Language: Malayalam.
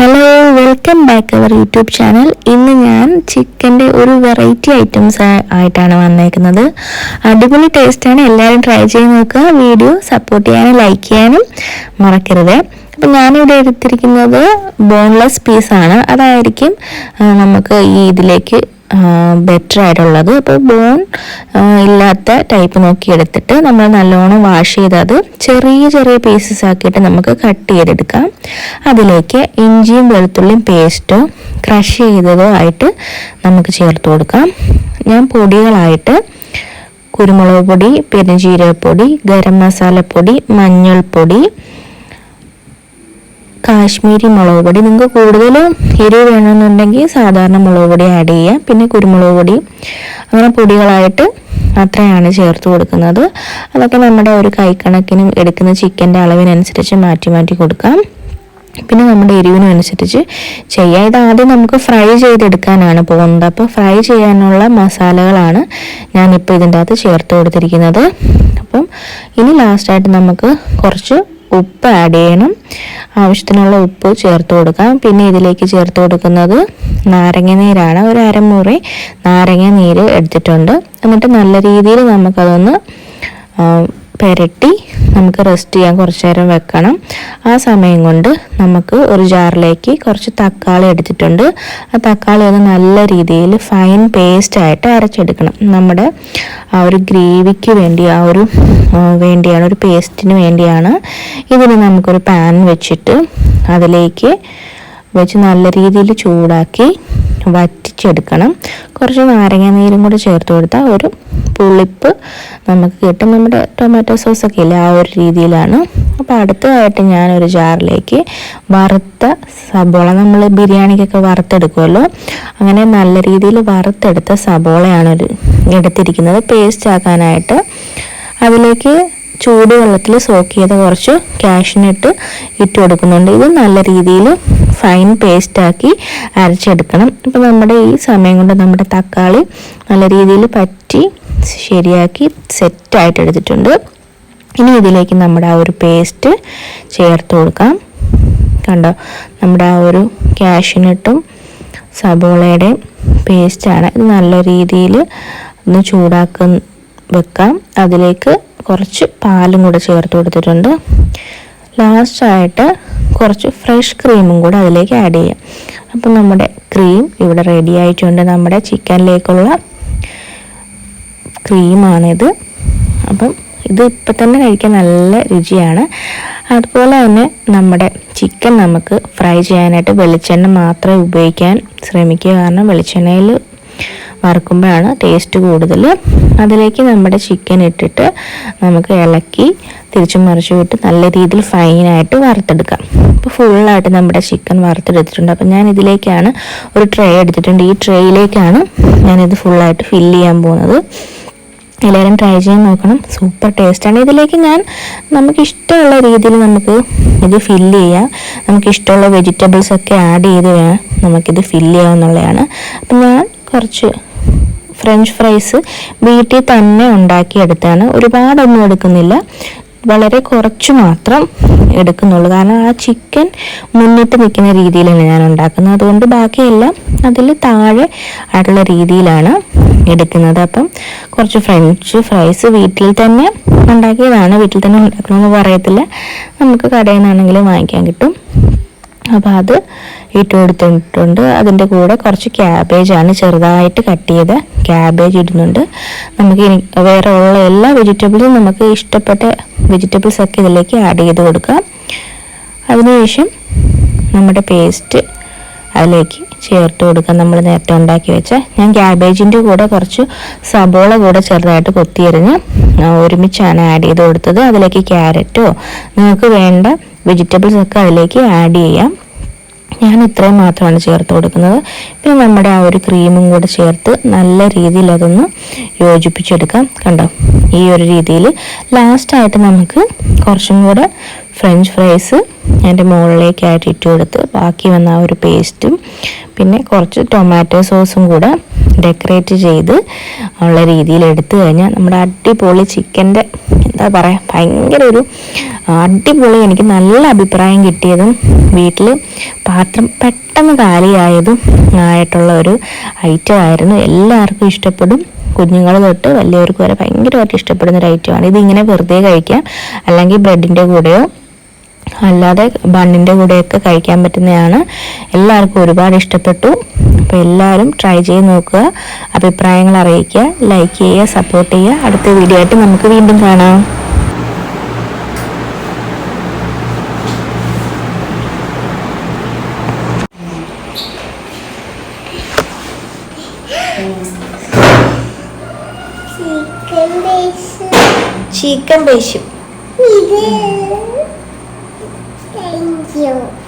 Hello welcome back our YouTube channel ഇന്ന് ഞാൻ ചിക്കന്റെ ഒരു വെറൈറ്റി ഐറ്റംസ് ആയിട്ടാണ് വന്നേക്കുന്നത്. അടിപൊളി ടേസ്റ്റാണ് എല്ലാവരും ട്രൈ ചെയ്ത് നോക്കുക. വീഡിയോ സപ്പോർട്ട് ചെയ്യാനും ലൈക്ക് ചെയ്യാനും മറക്കരുത്. അപ്പം ഞാനിവിടെ എടുത്തിരിക്കുന്നത് ബോൺലെസ് പീസാണ് അതായിരിക്കും നമുക്ക് ഈ ഇതിലേക്ക് ബെറ്റർ ആയിട്ടുള്ളത്. അപ്പോൾ ബോൺ ഇല്ലാത്ത ടൈപ്പ് നോക്കി എടുത്തിട്ട് നമ്മൾ നല്ലോണം വാഷ് ചെയ്ത് അത് ചെറിയ ചെറിയ പീസസ് ആക്കിയിട്ട് നമുക്ക് കട്ട് ചെയ്തെടുക്കാം. അതിലേക്ക് ഇഞ്ചിയും വെളുത്തുള്ളിയും പേസ്റ്റോ ക്രഷ് ചെയ്തതോ ആയിട്ട് നമുക്ക് ചേർത്ത് കൊടുക്കാം. ഞാൻ പൊടികളായിട്ട് കുരുമുളക് പൊടി പെരുംജീരകപ്പൊടി ഗരം മസാലപ്പൊടി മഞ്ഞൾപ്പൊടി കാശ്മീരി മുളക് പൊടി. നിങ്ങൾക്ക് കൂടുതൽ എരിവ് വേണമെന്നുണ്ടെങ്കിൽ സാധാരണ മുളക് പൊടി ആഡ് ചെയ്യാം. പിന്നെ കുരുമുളക് പൊടി. അങ്ങനെ പൊടികളായിട്ട് അത്രയാണ് ചേർത്ത് കൊടുക്കുന്നത്. അതൊക്കെ നമ്മുടെ ഒരു കൈക്കണക്കിനും എടുക്കുന്ന ചിക്കന്റെ അളവിനനുസരിച്ച് മാറ്റി മാറ്റി കൊടുക്കാം. പിന്നെ നമ്മുടെ എരിവിനനുസരിച്ച് ചെയ്യാം. ഇത് ആദ്യം നമുക്ക് ഫ്രൈ ചെയ്തെടുക്കാനാണ് പോകുന്നത്. അപ്പോൾ ഫ്രൈ ചെയ്യാനുള്ള മസാലകളാണ് ഞാനിപ്പോൾ ഇതിന്റെ അകത്ത് ചേർത്ത് കൊടുത്തിരിക്കുന്നത്. അപ്പം ഇനി ലാസ്റ്റായിട്ട് നമുക്ക് കുറച്ച് ഉപ്പ് ആഡ് ചെയ്യണം. ആവശ്യത്തിനുള്ള ഉപ്പ് ചേർത്ത് കൊടുക്കാം. പിന്നെ ഇതിലേക്ക് ചേർത്ത് കൊടുക്കുന്നത് നാരങ്ങ നീരാണ്. ഒരു അരമുറി നാരങ്ങ നീര് എടുത്തിട്ടുണ്ട്. എന്നിട്ട് നല്ല രീതിയിൽ നമുക്കതൊന്ന് പെരട്ടി നമുക്ക് റെസ്റ്റ് ചെയ്യാൻ കുറച്ച് നേരം വെക്കണം. ആ സമയം കൊണ്ട് നമുക്ക് ഒരു ജാറിലേക്ക് കുറച്ച് തക്കാളി എടുത്തിട്ടുണ്ട്. ആ തക്കാളി ഒന്ന് നല്ല രീതിയിൽ ഫൈൻ പേസ്റ്റ് ആയിട്ട് അരച്ചെടുക്കണം. നമ്മുടെ ആ ഒരു ഗ്രേവിക്ക് വേണ്ടി ആ ഒരു വേണ്ടിയാണ് ഒരു പേസ്റ്റിന് വേണ്ടിയാണ് ഇതിന് നമുക്കൊരു പാൻ വെച്ചിട്ട് അതിലേക്ക് വെച്ച് നല്ല രീതിയിൽ ചൂടാക്കി വറ്റിച്ചെടുക്കണം. കുറച്ച് നാരങ്ങ നീരും കൂടി ചേർത്ത് കൊടുത്താൽ ഒരു പുളിപ്പ് നമുക്ക് കിട്ടും. നമ്മുടെ ടൊമാറ്റോ സോസ് ഒക്കെ ഇല്ലേ? ആ ഒരു രീതിയിലാണ്. അപ്പോൾ അടുത്തതായിട്ട് ഞാനൊരു ജാറിലേക്ക് വറുത്ത സബോള നമ്മൾ ബിരിയാണിക്കൊക്കെ വറുത്തെടുക്കുമല്ലോ? അങ്ങനെ നല്ല രീതിയിൽ വറുത്തെടുത്ത സബോളയാണ് ഒരു എടുത്തിരിക്കുന്നത്. പേസ്റ്റ് ആക്കാനായിട്ട് അതിലേക്ക് ചൂടുവെള്ളത്തിൽ സോക്ക് ചെയ്ത കുറച്ച് കാഷ്നട്ട് ഇട്ട് കൊടുക്കുന്നുണ്ട്. ഇത് നല്ല രീതിയിൽ ഫൈൻ പേസ്റ്റാക്കി അരച്ചെടുക്കണം. അപ്പോൾ നമ്മുടെ ഈ സമയം കൊണ്ട് നമ്മുടെ തക്കാളി നല്ല രീതിയിൽ പറ്റി ശരിയാക്കി സെറ്റായിട്ട് എടുത്തിട്ടുണ്ട്. ഇനി ഇതിലേക്ക് നമ്മുടെ ആ ഒരു പേസ്റ്റ് ചേർത്ത് കൊടുക്കാം. കണ്ടോ? നമ്മുടെ ആ ഒരു ക്യാഷിനിട്ടും സബോളയുടെയും പേസ്റ്റാണ് ഇത് നല്ല രീതിയിൽ ഒന്ന് ചൂടാക്ക വെക്കാം. അതിലേക്ക് കുറച്ച് പാലും കൂടെ ചേർത്ത് കൊടുത്തിട്ടുണ്ട്. ലാസ്റ്റായിട്ട് കുറച്ച് ഫ്രഷ് ക്രീമും കൂടെ അതിലേക്ക് ആഡ് ചെയ്യാം. അപ്പം നമ്മുടെ ക്രീം ഇവിടെ റെഡി ആയിട്ടുണ്ട്. നമ്മുടെ ചിക്കനിലേക്കുള്ള ക്രീമാണിത്. അപ്പം ഇത് ഇപ്പം തന്നെ കഴിക്കാൻ നല്ല രുചിയാണ്. അതുപോലെ തന്നെ നമ്മുടെ ചിക്കൻ നമുക്ക് ഫ്രൈ ചെയ്യാനായിട്ട് വെളിച്ചെണ്ണ മാത്രമേ ഉപയോഗിക്കാൻ ശ്രമിക്കുക. കാരണം വെളിച്ചെണ്ണയിൽ വറുക്കുമ്പോഴാണ് ടേസ്റ്റ് കൂടുതൽ അതിലേക്ക് നമ്മുടെ ചിക്കൻ ഇട്ടിട്ട് നമുക്ക് ഇളക്കി തിരിച്ചും മറിച്ചും ഇട്ട് നല്ല രീതിയിൽ ഫൈനായിട്ട് വറുത്തെടുക്കാം. അപ്പോൾ ഫുള്ളായിട്ട് നമ്മുടെ ചിക്കൻ വറുത്തെടുത്തിട്ടുണ്ട്. അപ്പോൾ ഞാൻ ഇതിലേക്കാണ് ഒരു ട്രേ എടുത്തിട്ടുണ്ട്. ഈ ട്രേയിലേക്കാണ് ഞാനിത് ഫുള്ളായിട്ട് ഫില്ല് ചെയ്യാൻ പോകുന്നത്. എല്ലാവരും ട്രൈ ചെയ്ത് നോക്കണം. സൂപ്പർ ടേസ്റ്റാണ് ഇതിലേക്ക് ഞാൻ നമുക്ക് ഇഷ്ടമുള്ള രീതിയിൽ നമുക്ക് ഇത് ഫില്ല് ചെയ്യാം. നമുക്ക് ഇഷ്ടമുള്ള വെജിറ്റബിൾസ് ഒക്കെ ആഡ് ചെയ്ത് വേണം നമുക്കിത് ഫില്ല് ചെയ്യാവുന്നുള്ളതാണ് അപ്പം ഞാൻ കുറച്ച് ഫ്രഞ്ച് ഫ്രൈസ് വീട്ടിൽ തന്നെ ഉണ്ടാക്കിയെടുത്താണ്. ഒരുപാടൊന്നും എടുക്കുന്നില്ല. വളരെ കുറച്ച് മാത്രം എടുക്കുന്നുള്ളൂ. കാരണം ആ ചിക്കൻ മുന്നിട്ട് നിൽക്കുന്ന രീതിയിലാണ് ഞാൻ ഉണ്ടാക്കുന്നത്. അതുകൊണ്ട് ബാക്കിയെല്ലാം അതിൽ താഴെ ആയിട്ടുള്ള രീതിയിലാണ് എടുക്കുന്നത്. അപ്പം കുറച്ച് ഫ്രഞ്ച് ഫ്രൈസ് വീട്ടിൽ തന്നെ ഉണ്ടാക്കിയതാണ്. വീട്ടിൽ തന്നെ ഉണ്ടാക്കണമെന്ന് പറയത്തില്ല. നമുക്ക് കടയിൽ നിന്നാണെങ്കിലും വാങ്ങിക്കാൻ കിട്ടും. അപ്പോൾ അത് ഇട്ട് കൊടുത്തിട്ടുണ്ട്. അതിന്റെ കൂടെ കുറച്ച് ക്യാബേജാണ് ചെറുതായിട്ട് കട്ട് ചെയ്ത ക്യാബേജ് ഇടുന്നുണ്ട്. നമുക്ക് വേറെ ഉള്ള എല്ലാ വെജിറ്റബിളും നമുക്ക് ഇഷ്ടപ്പെട്ട വെജിറ്റബിൾസ് ഒക്കെ ഇതിലേക്ക് ആഡ് ചെയ്ത് കൊടുക്കാം. അതിനുശേഷം നമ്മുടെ പേസ്റ്റ് അതിലേക്ക് ചേർത്ത് കൊടുക്കാം. നമ്മൾ നേരത്തെ ഉണ്ടാക്കി വെച്ച ഞാൻ ക്യാബേജിന്റെ കൂടെ കുറച്ച് സബോള കൂടെ ചെറുതായിട്ട് കൊത്തിയെറിഞ്ഞ് ഒരുമിച്ചാണ് ആഡ് ചെയ്ത് കൊടുത്തത്. അതിലേക്ക് ക്യാരറ്റോ നിങ്ങൾക്ക് വേണ്ട വെജിറ്റബിൾസ് ഒക്കെ അതിലേക്ക് ആഡ് ചെയ്യാം. ഞാൻ ഇത്രയും മാത്രമാണ് ചേർത്ത് കൊടുക്കുന്നത്. പിന്നെ നമ്മുടെ ആ ഒരു ക്രീമും കൂടെ ചേർത്ത് നല്ല രീതിയിൽ അതൊന്ന് യോജിപ്പിച്ചെടുക്കാം. കണ്ടോ? ഈ ഒരു രീതിയിൽ ലാസ്റ്റായിട്ട് നമുക്ക് കുറച്ചും കൂടെ ഫ്രഞ്ച് ഫ്രൈസ് എന്റെ മുകളിലേക്കായിട്ട് ഇട്ട് കൊടുത്ത് ബാക്കി വന്ന ആ ഒരു പേസ്റ്റും പിന്നെ കുറച്ച് ടൊമാറ്റോ സോസും കൂടെ ഡെക്കറേറ്റ് ചെയ്ത് ഉള്ള രീതിയിൽ എടുത്തു കഴിഞ്ഞാൽ നമ്മുടെ അടിപൊളി ചിക്കന്റെ എന്താ പറയുക ഭയങ്കര ഒരു അടിപൊളി എനിക്ക് നല്ല അഭിപ്രായം കിട്ടിയതും വീട്ടിൽ പാത്രം പെട്ടെന്ന് കാലിയായതും ആയിട്ടുള്ള ഒരു ഐറ്റം ആയിരുന്നു. എല്ലാവർക്കും ഇഷ്ടപ്പെടും. കുഞ്ഞുങ്ങൾ തൊട്ട് വലിയവർക്ക് വരെ ഭയങ്കരമായിട്ട് ഇഷ്ടപ്പെടുന്ന ഒരു ഐറ്റമാണ് ഇതിങ്ങനെ വെറുതെ കഴിക്കാം. അല്ലെങ്കിൽ ബ്രെഡിന്റെ കൂടെയോ അല്ലാതെ ബണ്ണിന്റെ കൂടെയൊക്കെ കഴിക്കാൻ പറ്റുന്നതാണ്. എല്ലാവർക്കും ഒരുപാട് ഇഷ്ടപ്പെട്ടു. അപ്പോൾ എല്ലാവരും ട്രൈ ചെയ്ത് നോക്കുക. അഭിപ്രായങ്ങൾ അറിയിക്കുക. ലൈക്ക് ചെയ്യുക സപ്പോർട്ട് ചെയ്യുക. അടുത്ത വീഡിയോ ആയിട്ട് നമുക്ക് വീണ്ടും കാണാം. ചിക്കൻ പേശു Thank you.